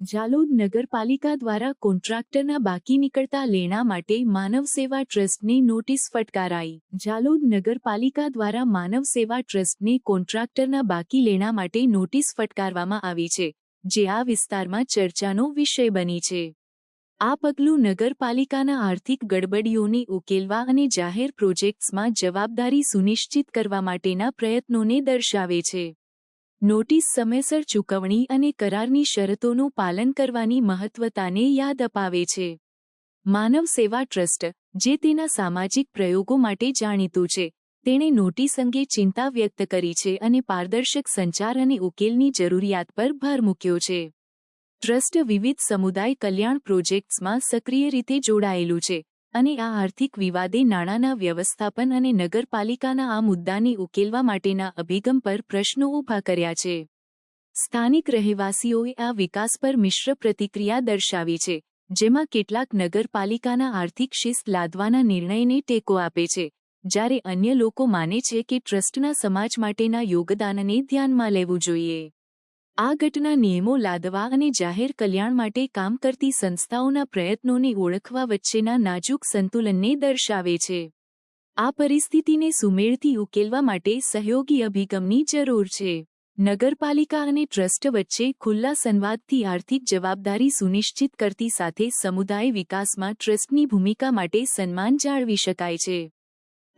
ઝાલોદ નગરપાલિકા દ્વારા કોન્ટ્રાક્ટરના બાકી નીકળતા લેણા માટે માનવ સેવા ટ્રસ્ટને નોટિસ ફટકારાઈ. ઝાલોદ નગરપાલિકા દ્વારા માનવ સેવા ટ્રસ્ટને કોન્ટ્રાક્ટરના બાકી લેણા માટે નોટિસ ફટકારવામાં આવી છે, જે આ વિસ્તારમાં ચર્ચાનો વિષય બની છે. આ પગલું નગરપાલિકાના આર્થિક ગડબડીઓને ઉકેલવા અને જાહેર પ્રોજેક્ટ્સમાં જવાબદારી સુનિશ્ચિત કરવા માટેના પ્રયત્નોને દર્શાવે છે. નોટિસ સમયસર ચૂકવણી અને કરારની શરતોનું પાલન કરવાની મહત્વતાને યાદ અપાવે છે. માનવ સેવા ટ્રસ્ટ, જે તેના સામાજિક પ્રયોગો માટે જાણીતું છે, તેણે નોટિસ અંગે ચિંતા વ્યક્ત કરી છે અને પારદર્શક સંચાર અને ઉકેલની જરૂરિયાત પર ભાર મૂક્યો છે. ટ્રસ્ટ વિવિધ સમુદાય કલ્યાણ પ્રોજેક્ટ્સમાં સક્રિય રીતે જોડાયેલું છે અને આ આર્થિક વિવાદે નાણાંના વ્યવસ્થાપન અને નગરપાલિકાના આ મુદ્દાને ઉકેલવા માટેના અભિગમ પર પ્રશ્નો ઊભા કર્યા છે. સ્થાનિક રહેવાસીઓએ આ વિકાસ પર મિશ્ર પ્રતિક્રિયા દર્શાવી છે, જેમાં કેટલાક નગરપાલિકાના આર્થિક શિસ્ત લાદવાના નિર્ણયને ટેકો આપે છે, જ્યારે અન્ય લોકો માને છે કે ટ્રસ્ટના સમાજ માટેના યોગદાનને ધ્યાનમાં લેવું જોઈએ. આ ઘટના નિયમો લાદવા અને જાહેર કલ્યાણ માટે કામ કરતી સંસ્થાઓના પ્રયત્નોને ઓળખવા વચ્ચેના નાજુક સંતુલનને દર્શાવે છે. આ પરિસ્થિતિને સુમેળથી ઉકેલવા માટે સહયોગી અભિગમની જરૂર છે. નગરપાલિકા અને ટ્રસ્ટ વચ્ચે ખુલ્લા સંવાદથી આર્થિક જવાબદારી સુનિશ્ચિત કરતી સાથે સમુદાય વિકાસમાં ટ્રસ્ટની ભૂમિકા માટે સન્માન જાળવી શકાય છે.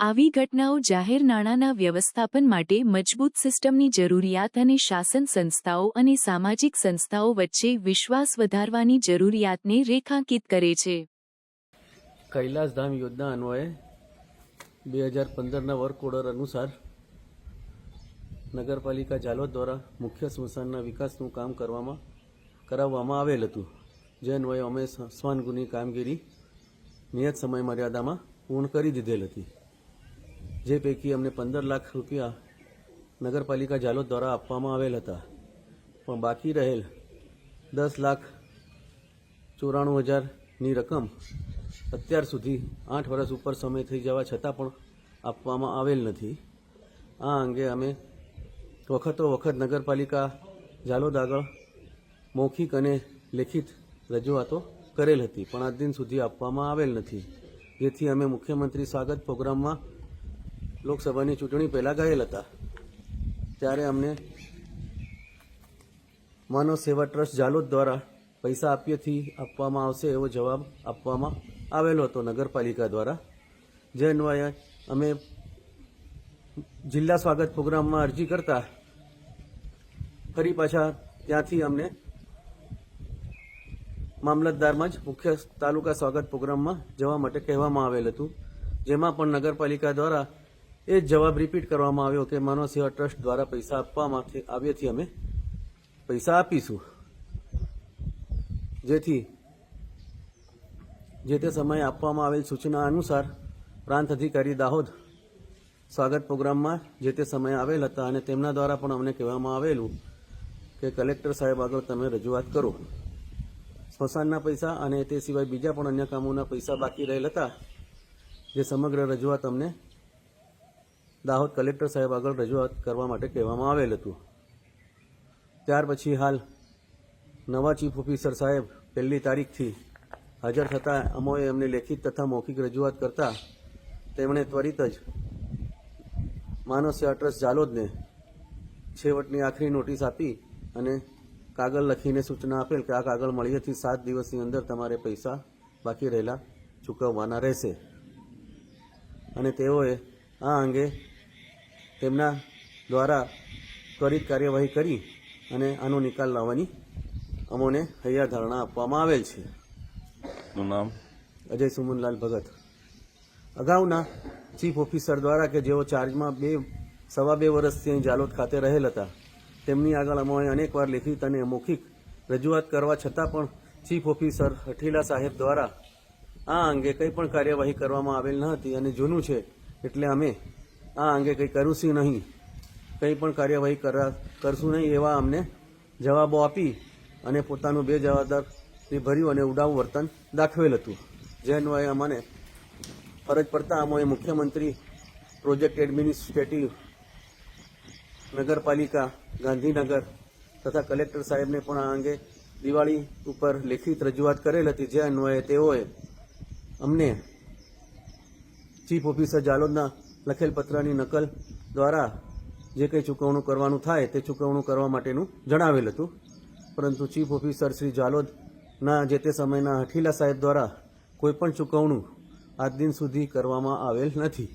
આવી ઘટનાઓ જાહેર નાણાંના વ્યવસ્થાપન માટે મજબૂત સિસ્ટમની જરૂરિયાત અને શાસન સંસ્થાઓ અને સામાજિક સંસ્થાઓ વચ્ચે વિશ્વાસ વધારવાની જરૂરિયાતને રેખાંકિત કરે છે. કૈલાસધામ યોજના અન્વયે બે હજાર પંદરના વર્ક ઓર્ડર અનુસાર નગરપાલિકા જાલોદ દ્વારા મુખ્ય સ્મશાનના વિકાસનું કામ કરવામાં, કરાવવામાં આવેલ હતું, જે અન્વયે અમે સ્વાનગુની કામગીરી નિયત સમય મર્યાદામાં પૂર્ણ કરી દીધેલ હતી. જે પૈકી અમને પંદર લાખ રૂપિયા નગરપાલિકા જાલોદ દ્વારા આપવામાં આવેલ હતા. પણ બાકી રહેલ દસ લાખ ચોરાણું હજારની રકમ અત્યાર સુધી આઠ વર્ષ ઉપર સમય થઈ જવા છતાં પણ આપવામાં આવેલ નથી. આ અંગે અમે વખતો વખત નગરપાલિકા ઝાલોદ આગળ મૌખિક અને લેખિત રજૂઆતો કરેલ હતી, પણ આજ દિન સુધી આપવામાં આવેલ નથી. જેથી અમે મુખ્યમંત્રી સ્વાગત પ્રોગ્રામમાં લોકસભાની ચૂંટણી પહેલાં ગયેલ હતા. ત્યારે અમને માનવ સેવા ટ્રસ્ટ જાલોદ દ્વારા પૈસા આપીએથી આપવામાં આવશે એવો જવાબ આપવામાં આવેલો હતો નગરપાલિકા દ્વારા. જે અન્વયે અમે જિલ્લા સ્વાગત પ્રોગ્રામમાં અરજી કરતા ફરી પાછા ત્યાંથી અમને મામલતદારમાં જ મુખ્ય તાલુકા સ્વાગત પ્રોગ્રામમાં જવા માટે કહેવામાં આવેલ હતું. જેમાં પણ નગરપાલિકા દ્વારા એ જવાબ રિપીટ કરવામાં આવ્યો કે માનવ સેવા ટ્રસ્ટ દ્વારા પૈસા આપવામાંથી આવ્યેથી અમે પૈસા આપીશું. જેથી જે તે સમયે આપવામાં આવેલ સૂચના અનુસાર પ્રાંત અધિકારી દાહોદ સ્વાગત પ્રોગ્રામમાં જે તે સમયે આવેલ હતા અને તેમના દ્વારા પણ અમને કહેવામાં આવેલું કે કલેક્ટર સાહેબ આગળ તમે રજૂઆત કરો. સ્મશાનના પૈસા અને તે સિવાય બીજા પણ અન્ય કામોના પૈસા બાકી રહેલ હતા. જે સમગ્ર રજૂઆત અમને દાહોદ કલેક્ટર સાહેબ આગળ રજૂઆત કરવા માટે કહેવામાં આવેલ હતું. ત્યાર પછી હાલ નવા ચીફ ઓફિસર સાહેબ પહેલી તારીખથી હાજર થતાં અમોએ એમને લેખિત તથા મૌખિક રજૂઆત કરતા તેમણે ત્વરિત જ માનસે સેવા ટ્રસ્ટ જાલોદને છેવટની આખરી નોટિસ આપી અને કાગળ લખીને સૂચના આપેલ કે આ કાગળ મળીએથી સાત દિવસની અંદર તમારે પૈસા બાકી રહેલા ચૂકવવાના રહેશે. અને તેઓએ આ અંગે તેમના દ્વારા ત્વરિત કાર્યવાહી કરી અને આનો નિકાલ લાવવાની અમોને હૈયા ધારણા આપવામાં આવેલ છે. નામ? અજય સુમનલાલ ભગત. અગાઉના ચીફ ઓફિસર દ્વારા કે જેઓ ચાર્જમાં બે સવા બે વર્ષથી અહીં જાલોદ ખાતે રહેલ હતા તેમની આગળ અમે અનેકવાર લેખિત અને મૌખિક રજૂઆત કરવા છતાં પણ ચીફ ઓફિસર હઠીલા સાહેબ દ્વારા આ અંગે કંઈ પણ કાર્યવાહી કરવામાં આવેલ ન હતી અને જૂનું છે એટલે અમે આ અંગે કંઈ કરુંશું નહીં. કંઈ પણ કાર્યવાહી કરા, કરશું નહીં એવા અમને જવાબો આપી અને પોતાનું બે જવાબદારી ભર્યું અને ઉડાવું વર્તન દાખવેલ હતું. જે અન્વયે અમને ફરજ પડતા અમોએ મુખ્યમંત્રી, પ્રોજેક્ટ એડમિનિસ્ટ્રેટિવ, નગરપાલિકા, ગાંધીનગર તથા કલેક્ટર સાહેબને પણ આ અંગે દિવાળી ઉપર લેખિત રજૂઆત કરેલ હતી. જે અન્વયે તેઓએ અમને ચીફ ઓફિસર જાલોદના લખેલ પત્રની નકલ દ્વારા જે કંઈ ચૂકવણું કરવાનું થાય તે ચૂકવણું કરવા માટેનું જણાવેલ હતું. પરંતુ ચીફ ઓફિસર શ્રી જાલોદના જે તે સમયના હઠીલા સાહેબ દ્વારા કોઈપણ ચૂકવણું આજ દિન સુધી કરવામાં આવેલ નથી.